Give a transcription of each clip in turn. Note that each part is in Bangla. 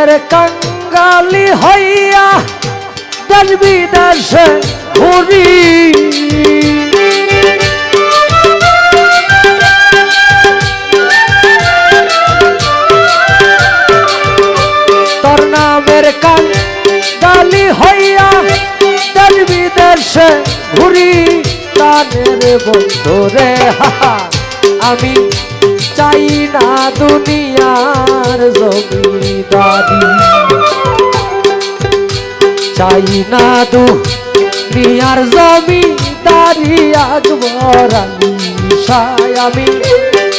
নামের কাঙ্গালি হইয়া দেশ বিদেশে ঘুরি। তোর নামের কাঙ্গালি হইয়া দেশ বিদেশে ঘুরি। তানের বন্ধুরে, হাহা, আমি চাই না দুনিয়ার জমিদারি। চাই না দুনিয়ার জমিদারি, আজ শাহ আমি।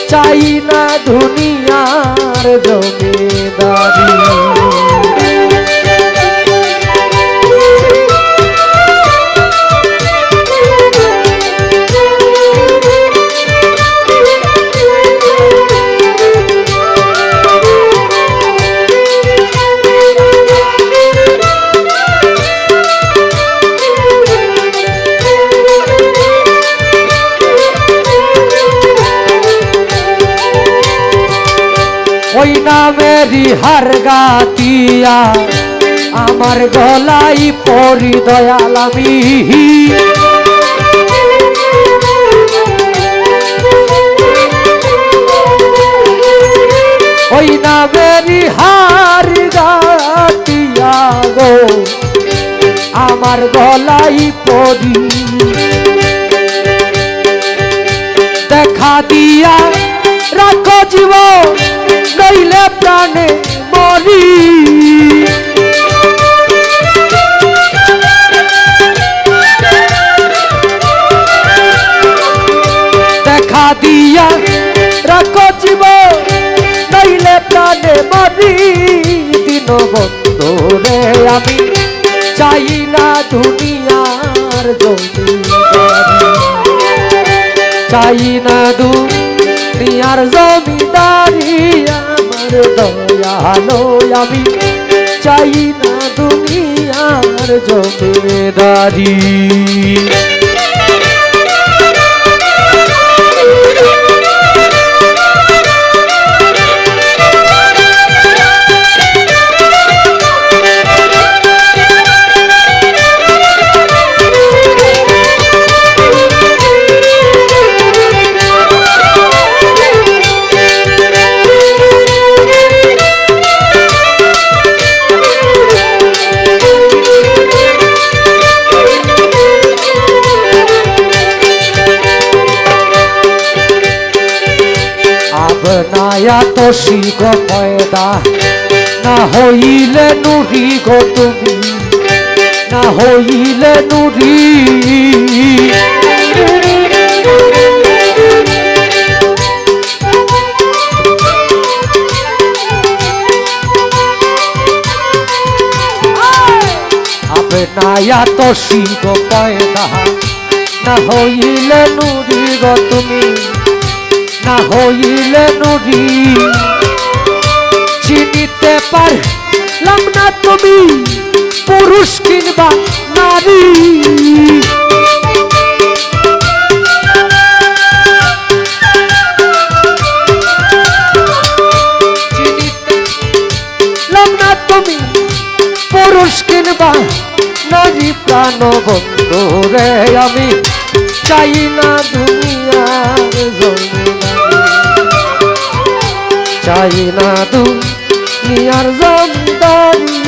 চাই না দুনিয়ার জমিদারি। ওই নামেরই হার গাতিয়া। আমার গলাই পরি দয়াল আমি। ওই নামেরই হার গাতিয়া গো। আমার গলাই পরি। দেখা দিয়া রাখো জীব নইলে প্রাণে মরি। দেখা দিয়া রাখো জীব নইলে প্রাণে মরি। দিন বন্ধুরে আমি চাই না দুনিয়ার জমিদারি চাই না দুনিয়ার জমিদারি আমার দয়ালো আমি চাই না দুনিয়ার জমিদারি। আবনায়া তো শিগ পয়দা। না হইলে নুরি গো তুমি, না হইলে নুরি। আবনায়া তো শিগ পয়দা। না হইলে নুরি গো তুমি। হইলে নদী চিনিতে পারলাম না তুমি, পুরুষ কিংবা নারী। তুমি, পুরুষ কিংবা নারী প্রাণ রে আমি, চাই না দুনিয়ার জমিদারি চাই না দুনিয়ার জমিদারি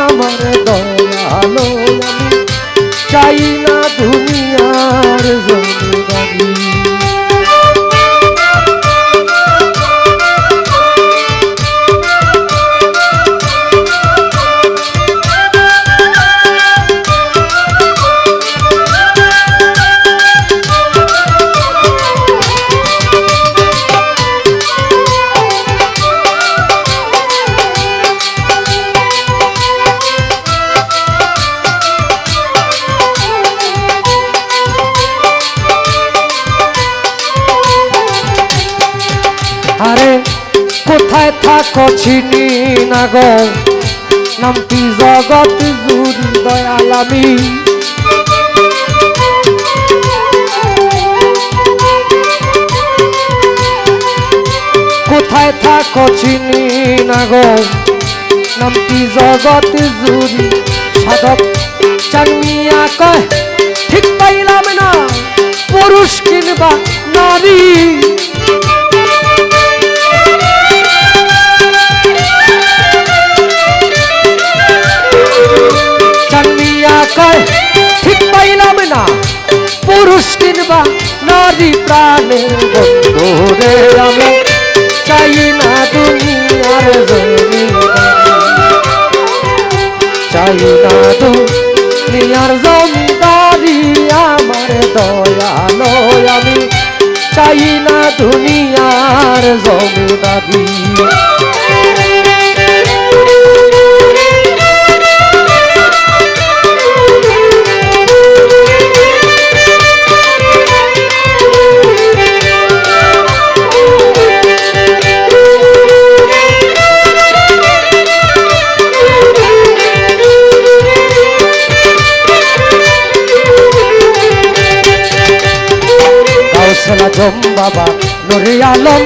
আমার দয়ালো চাই না দুনিয়ার জমিদারি থাকো চিনি না গো নামটি জগৎ জুড়ি দয়াল আমি কোথায় থাকো চিনি না গো নামটি জগৎ জুরি সাধক। চানমিয়া কয়, ঠিক পাইলাম না, পুরুষ কিংবা নারী। পুরুষ কিংবা নারী প্রাণের বন্ধুরে আমি চাই না দুনিয়ার জমিদারি। চাই না দুনিয়ার জমিদারি, আমার দয়ালো আমি। চাই না দুনিয়ার জমিদারি। গাউসলা জম বাবা, নুরে আলম।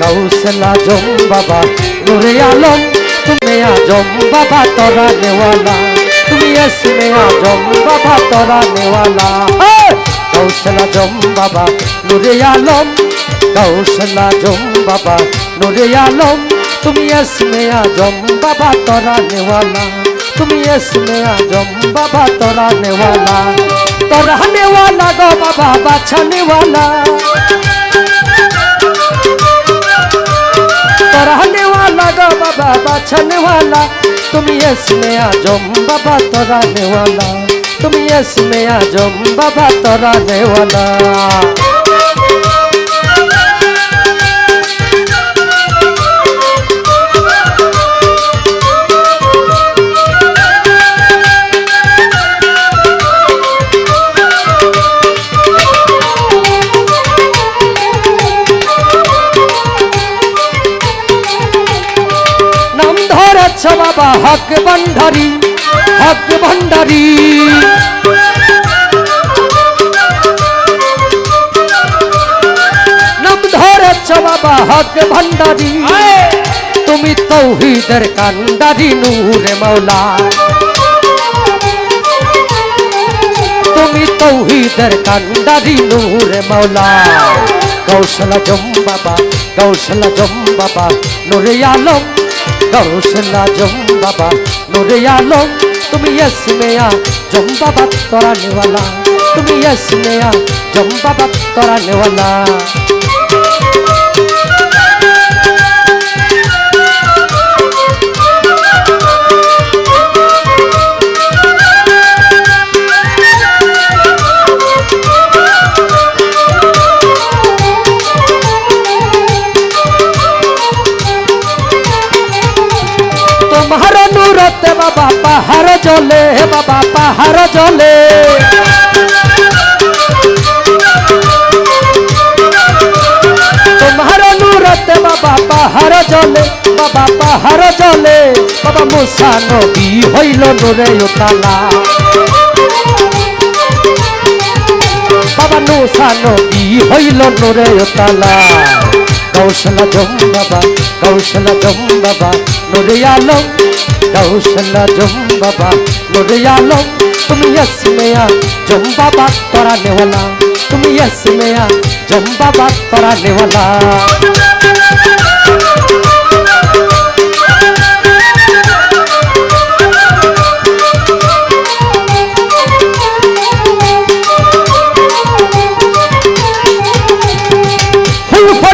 গাউসলা জম বাবা, নুরে আলম। তুমি আজম বাবা, তোরা নেওয়ালা। তুমি এসমে আজম বাবা, তোরা নেওয়ালা। গাউসলা জম বাবা, নুরে আলম। গাউসলা জম বাবা, নুরে আলম। তুমি এসমে আজম বাবা, তোরা নেওয়ালা। তুমি এসমে আজম, বাবা তোরা নেওয়ালা। তোরা নেওয়ালা গো, বাবা বাছা নেওয়ালা। তোরা নেওয়ালা গো, বাবা বাছা নেওয়ালা। তুমি এসমে আজম, বাবা তোরা নেওয়ালা। তুমি এসমে আজম, বাবা তোরা নেওয়ালা। হক ভান্ডারি হক ভান্ডারি। নাম ধরেছ বাবা হক ভান্ডারি। তুমি তৌহিদের কান্ডারি নূরে মাওলা। তুমি তৌহিদের কান্ডারি নূরে মাওলা। গৌসল জম বাবা গৌসল জম বাবা, নুরে আলম গৌসল জম বাবা, নুরে আলম, তুমি এসমেয়া, জম বাবা তোরা নেওয়ালা, তুমি এসমেয়া, জম বাবা তোরা নেওয়ালা। আমার নুরতে বাবা, পাহাড় জলে হে বাবা, পাহাড় জলে বাবা, পাহাড় জলে বাবা, পাহাড় জলে বাবা, মুসা নবী হইল নুরে তালা বাবা নুসা নবী হইল নুরে তালা কৌশল জম বাবা, কৌশল জম বাবা নুরে আলম কৌশল জম বাবা নুরে আলম তুমি মেয়া, জম বাবা তোরা নেওয়ালা। তুমি মেয়া, জম বাবা তোরা নেওয়ালা।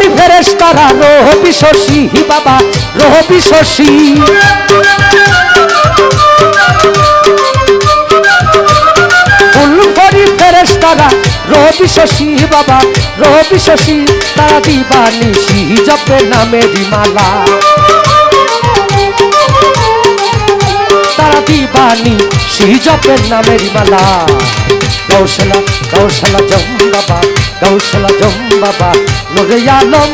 ওরি ফেরেস্তারা তারা রোহবি শশী, হি বাবা, রোহবি শশী। ফুলফরি ফেরেস তারা বাবা, রোহবি শশী। তারা দিবা নিশি জপে নামের মালা। তারা দিবানি, সেই জপের নামের মালা। কৌশলা কৌশলা জম বাবা কৌশলা জম বাবা নুরে আলম।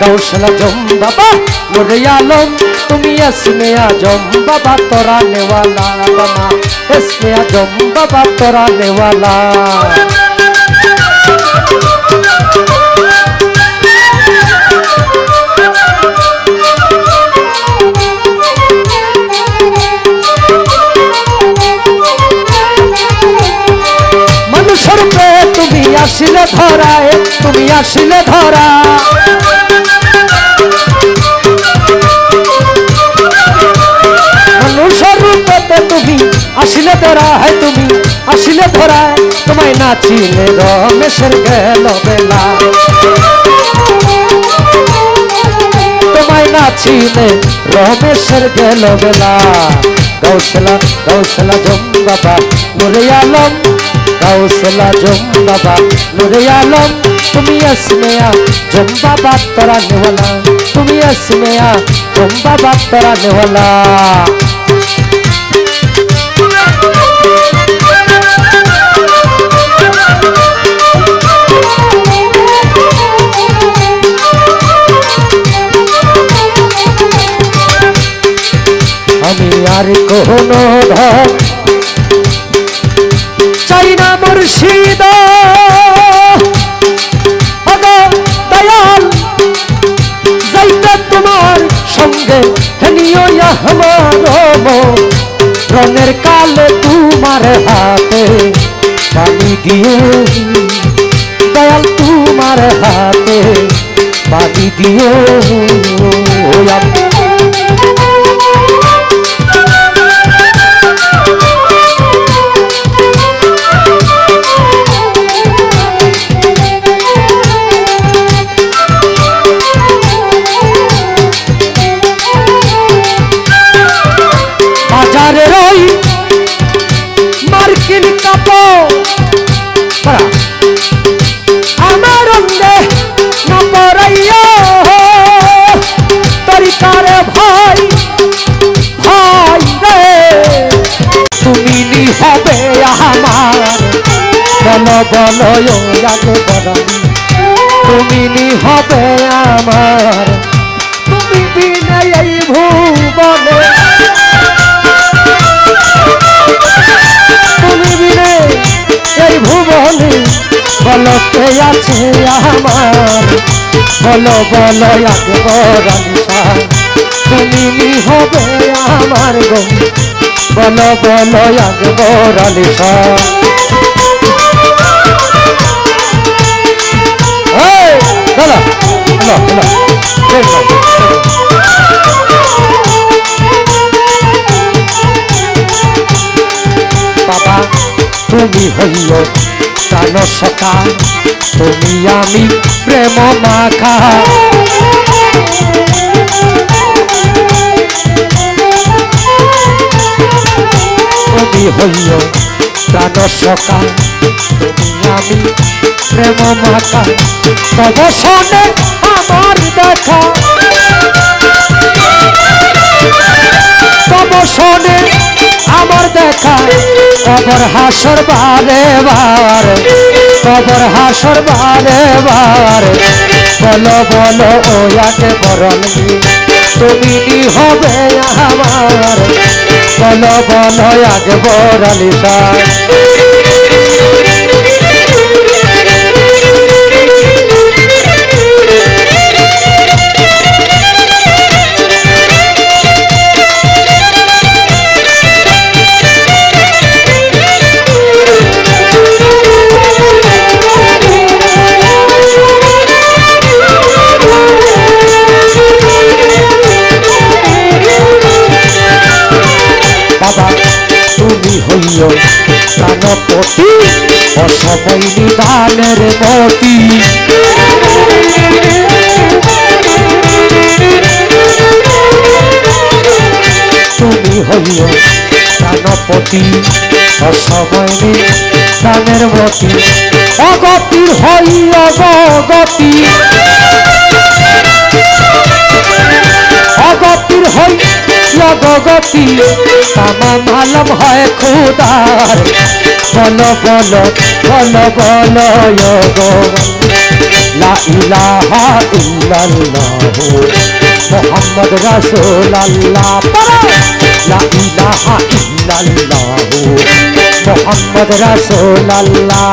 কৌশলা জম বাবা নুরে আলম। তুমি আসমে আজম বাবা তোরা নেওয়ালা বাবা। এসমে আজম বাবা তোরা নেওয়ালা। আসিলে ধরায়, তুমি আসিলে ধরা তুমি আসিলে ধরা হয় তুমি আসিলে ধরা তোমায় নাচিলে রমেশের গেল বেলা। তোমায় নাচিলে রমেশের গেল বেলা। গৌসলা গৌসলা জম বাবা নুরে আলম গৌসলা জম বাবা নুরে আলম তুমি আসমেয়া জম বাবা তোরা নেওয়ালা তুমি আসমেয়া জম বাবা তোরা নেওয়ালা আমি আর কোনো ধন সঙ্গে হেনিও আমার রঙের কালে তোমার হাতে পানি দিয়ে দয়াল তোমার হাতে পানি দিয়ে। বলো বলো আগে বলো তুমি নি হবে আমার, তুমি বিনে এই ভুবনে। তুমি বিনে এই ভুবনে, বলতে আছে আমার। বলো বলো আকবর তুমি নি হবে আমার গো। বাবা তুমি হইল প্রাণ সখা তুমি আমি প্রেম মাখা তুমি হইল প্রাণ সখা আমি প্রেম মাখা তব শোনে আমার দেখা তব শোনে আমার দেখা কবর হাসর বারে বার কবর হাসর বারে বার বলো বলো, ও আগে বরণী, তুমি হবে আমার? বলো বলো আগে বরণী বাবা হইল প্রাণপতি অসময় নিদানের মতি। তুমি হইল প্রাণপতি অসময় নিদানের মতি। অগতি অগতির হই অগতি তামাম আলম হয় খুদার। বলো বলো বলো বলো লা ইলাহা ইল্লাল্লাহ মোহাম্মদ রাসূলুল্লাহ। লা ইলাহা ইল্লাল্লাহ মোহাম্মদ রাসূলুল্লাহ।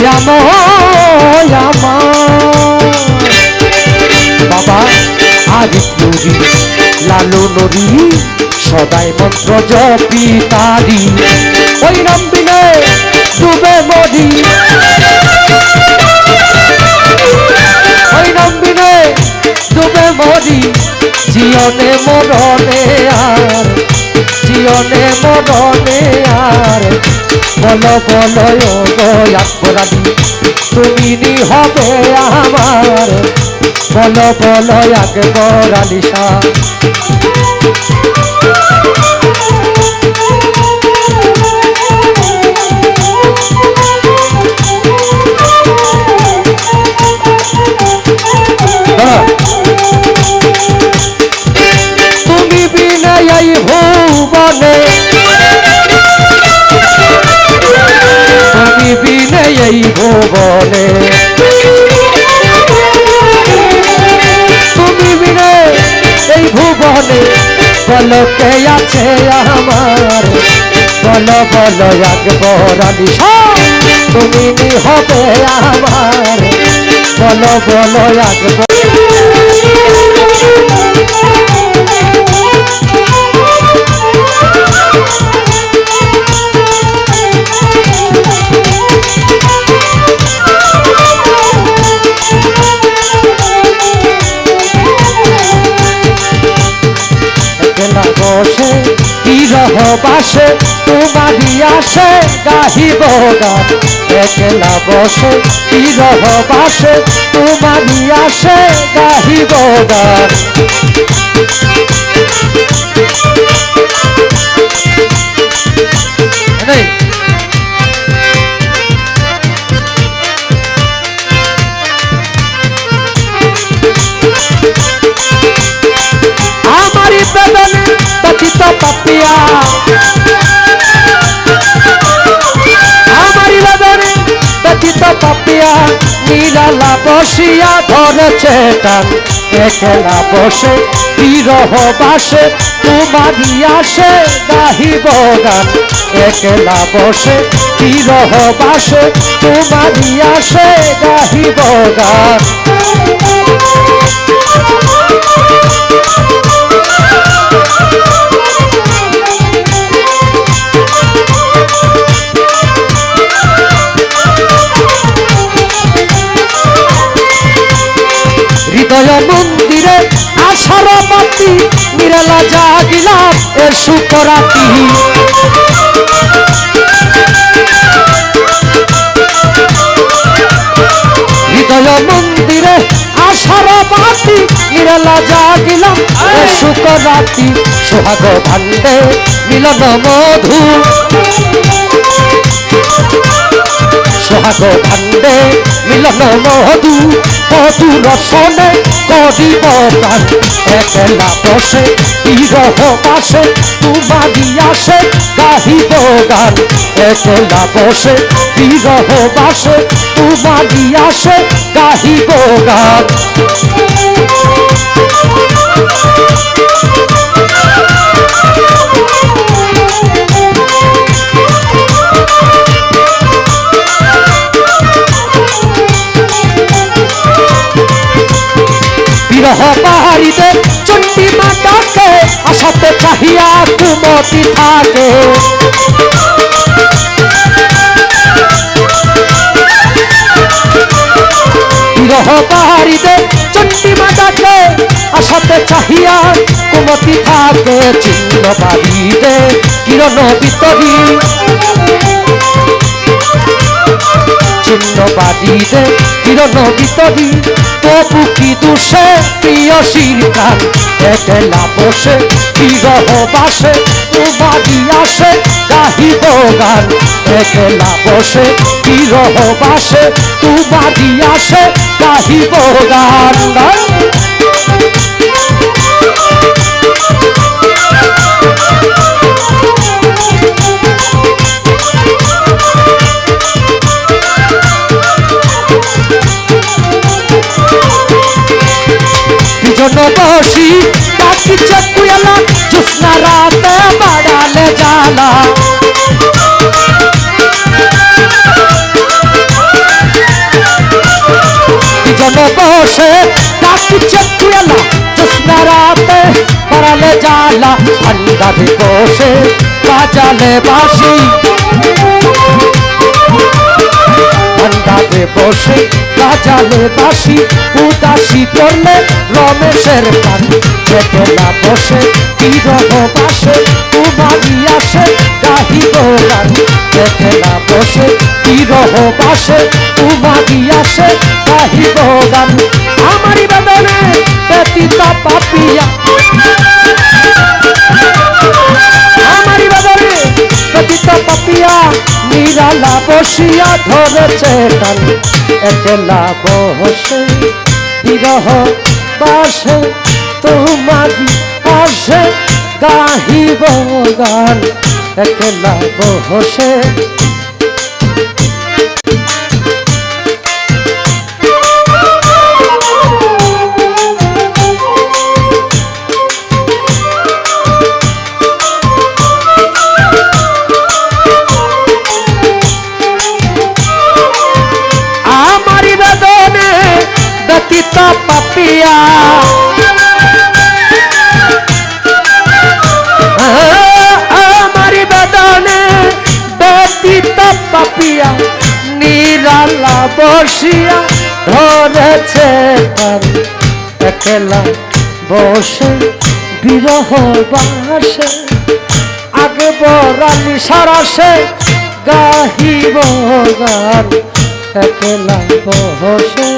দয়াম দয়াম বাবা আদি নুরি লালু নুরি সদাই মন্ত্র জপি তারি। ওই নাম বিনে ডুবে মরি। ওই নাম বিনে ডুবে মরি। জিয়নে মরণে আর জিয়নে মরণে আর বলো বলো আকবরাদি তুমি নি হবে আমার। বলো বল আকবর আলিশা। বিনয় ভুবনে। তুমি বিনয় এই ভুবনে বলকে আছে আমার? বল বল একবার আলিশা তুমি হবে আমার। বল বল একবার বিরহ বাসে তোমারি আসে গাহিব গান। একলা বসে বিরহ বাসে তোমারি আসে গাহিব গান। পাপিয়া আমারি বেদন ব্যথিত পাপিয়া নীলালা বসিয়া ধরেছে টান একলা বসে বিরহ বাসে তোমারি আসে গাহিব গান। একলা বসে বিরহ বাসে তোমারি আসে গাহিব গান। জাগিলাম এ সুখরাতি হৃদয় মন্দিরে আশার বাতি নিরালা জাগিলাম এ সুখরাতি সোহাগ ভান্ডে মিলন মধু। সোহাগ ভান্ডে মিলন মধু। মধু রসনে করিব গান বসে বিরহ পাশে তোমারি আসে গাহিব গান। একলা বসে বিরহ পাশে তোমারি আসে গাহিব গান। আসাতে চাহিয়া কুমতি থাকে। বিরহ পাহাড়িতে চণ্ডী মা আসাতে চাহিয়া কুমতি থাকে। চিহ্ন কিরণ বিতরী। বাড়ি কিরণ ভিতরি তবু কি দোষে, প্রিয় শিরকান একলা বসে বিরহ বাসে তোমারি আসে, গাহিব গান। একলা বসে বিরহ বাসে তোমারি আসে, গাহিব গান। পিছন বসি ডাকি চকুয়ালা জুসনা রাতে বাড়ালে জালা পিছন বসে ডাকি চকুয়ালা জুসনা রাতে বাড়ালে জালা আন্দাজে বসে বাজালে বাসি বসে বাজালে বাসি উদাসী করলে রমেশের কান একলা বসে বিরহ বাসে তোমারি আসে গাহিব গান একলা বসে বিরহ বাসে তোমারি আসে গাহিব গান আমারি বেদনে ব্যতীত পাপিয়া। নিরালা বসিয়া ধরেছে টান একলা বসে বিরহ বাসে তোমার আসে গাহিব গান একলা বসে পাপিয়া আমারি বেদনে ব্যতীত পাপিয়া, নিরালা বসিয়া ধরেছে একলা বসে, বিরহ বাসে, আগে বরালি সারাসে গাহিব গান। একলা বসে